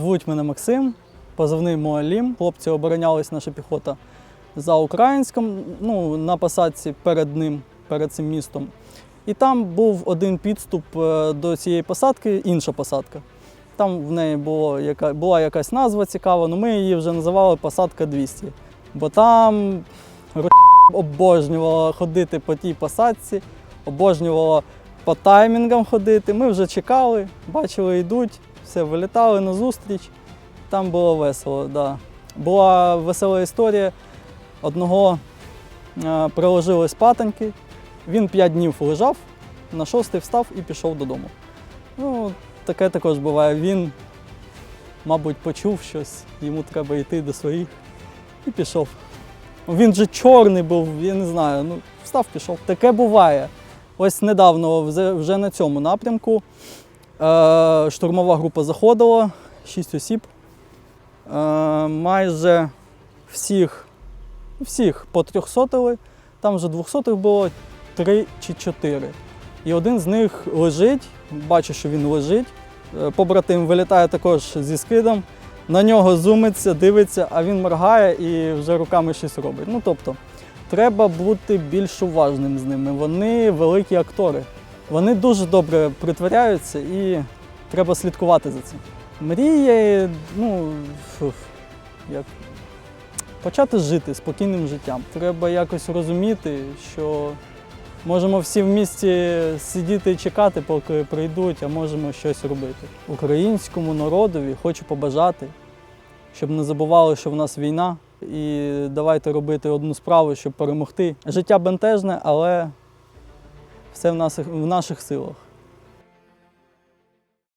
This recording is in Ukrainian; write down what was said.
Звуть мене Максим, позивний Моалім. Хлопці оборонялись наша піхота за українським, ну, на посадці перед ним, перед цим містом. І там був один підступ е, до цієї посадки, інша посадка. Там в неї було, яка, була якась назва цікава, але ми її вже називали посадка 200. Бо там обожнювала ходити по тій посадці, обожнювала по таймінгам ходити. Ми вже чекали, бачили, йдуть, все, вилітали на зустріч. Там було весело, да. Була весела історія. Одного е, приложили спатоньки, він п'ять днів лежав, на шостий встав і пішов додому. Ну, таке також буває. Він, мабуть, почув щось, йому треба йти до своїх і пішов. Він же чорний був, я не знаю. Ну, встав, пішов. Таке буває. Ось недавно вже- на цьому напрямку штурмова група заходила, шість осіб. Е, майже всіх, всіх потрьохсотили. Там вже двохсотих було три чи чотири. І один з них лежить, бачу, що він лежить. Е, Побратим вилітає також зі скидом, на нього зумиться, дивиться, а він моргає і вже руками щось робить. Ну тобто, треба бути більш уважним з ними. Вони великі актори. Вони дуже добре притворяються і треба слідкувати за цим. Мрія, ну, фу, як почати жити спокійним життям. Треба якось розуміти, що можемо всі в місті сидіти і чекати, поки прийдуть, а можемо щось робити. Українському народові хочу побажати, щоб не забували, що в нас війна, і давайте робити одну справу, щоб перемогти. Життя бентежне, але все в наших, в наших силах.